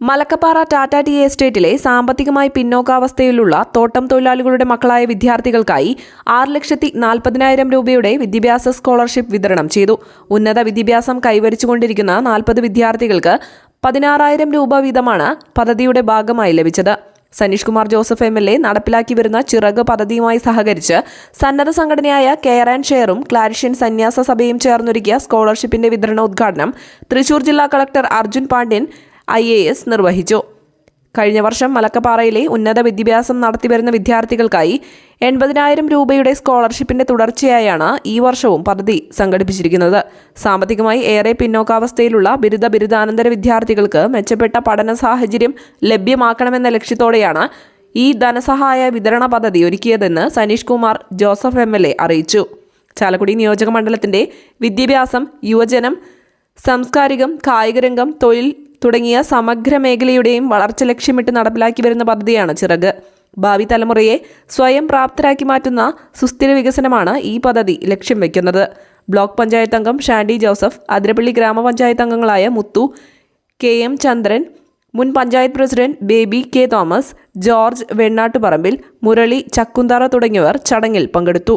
Malakkappara Tata T എസ്റ്റേറ്റിലെ സാമ്പത്തികമായി പിന്നോക്കാവസ്ഥയിലുള്ള തോട്ടം തൊഴിലാളികളുടെ മക്കളായ വിദ്യാർത്ഥികൾക്കായി ആറ് ലക്ഷത്തി നാൽപ്പതിനായിരം രൂപയുടെ വിദ്യാഭ്യാസ സ്കോളർഷിപ്പ് വിതരണം ചെയ്തു. ഉന്നത വിദ്യാഭ്യാസം കൈവരിച്ചുകൊണ്ടിരിക്കുന്ന നാൽപ്പത് വിദ്യാർത്ഥികൾക്ക് പതിനാറായിരം രൂപ വീതമാണ് പദ്ധതിയുടെ ഭാഗമായി ലഭിച്ചത്. Saneesh Kumar Joseph M L A നടപ്പിലാക്കി വരുന്ന ചിറക് പദ്ധതിയുമായി സഹകരിച്ച് സന്നദ്ധ സംഘടനയായ കെയർ ആൻഡ് ഷെയറും ക്ലാരിഷ്യൻ സന്യാസ സഭയും ചേർന്നൊരുക്കിയ സ്കോളർഷിപ്പിന്റെ വിതരണോദ്ഘാടനം തൃശൂർ ജില്ലാ collector Arjun Pandian I A S നിർവഹിച്ചു. കഴിഞ്ഞ വർഷം മലക്കപ്പാറയിലെ ഉന്നത വിദ്യാഭ്യാസം നടത്തിവരുന്ന വിദ്യാർത്ഥികൾക്കായി എൺപതിനായിരം രൂപയുടെ സ്കോളർഷിപ്പിന്റെ തുടർച്ചയായാണ് ഈ വർഷവും പദ്ധതി സംഘടിപ്പിച്ചിരിക്കുന്നത്. സാമ്പത്തികമായി ഏറെ പിന്നോക്കാവസ്ഥയിലുള്ള ബിരുദ ബിരുദാനന്തര വിദ്യാർത്ഥികൾക്ക് മെച്ചപ്പെട്ട പഠന സാഹചര്യം ലഭ്യമാക്കണമെന്ന ലക്ഷ്യത്തോടെയാണ് ഈ ധനസഹായ വിതരണ പദ്ധതി ഒരുക്കിയതെന്ന് സനീഷ് കുമാർ ജോസഫ് എം അറിയിച്ചു. ചാലക്കുടി നിയോജക മണ്ഡലത്തിന്റെ വിദ്യാഭ്യാസം യുവജനം സാംസ്കാരികം കായികരംഗം തൊഴിൽ തുടങ്ങിയ സമഗ്ര മേഖലയുടെയും വളർച്ച ലക്ഷ്യമിട്ട് നടപ്പിലാക്കി വരുന്ന പദ്ധതിയാണ് ചിറക്. ഭാവി തലമുറയെ സ്വയം പ്രാപ്തരാക്കി മാറ്റുന്ന സുസ്ഥിര വികസനമാണ് ഈ പദ്ധതി ലക്ഷ്യം വയ്ക്കുന്നത് ബ്ലോക്ക് പഞ്ചായത്ത് അംഗം ഷാൻഡി ജോസഫ് അതിരപ്പള്ളി ഗ്രാമപഞ്ചായത്ത് അംഗങ്ങളായ മുത്തു കെ എം ചന്ദ്രൻ മുൻ panchayat president Baby K Thomas George Vennattuparambil Murali ചക്കുന്താറ തുടങ്ങിയവർ ചടങ്ങിൽ പങ്കെടുത്തു.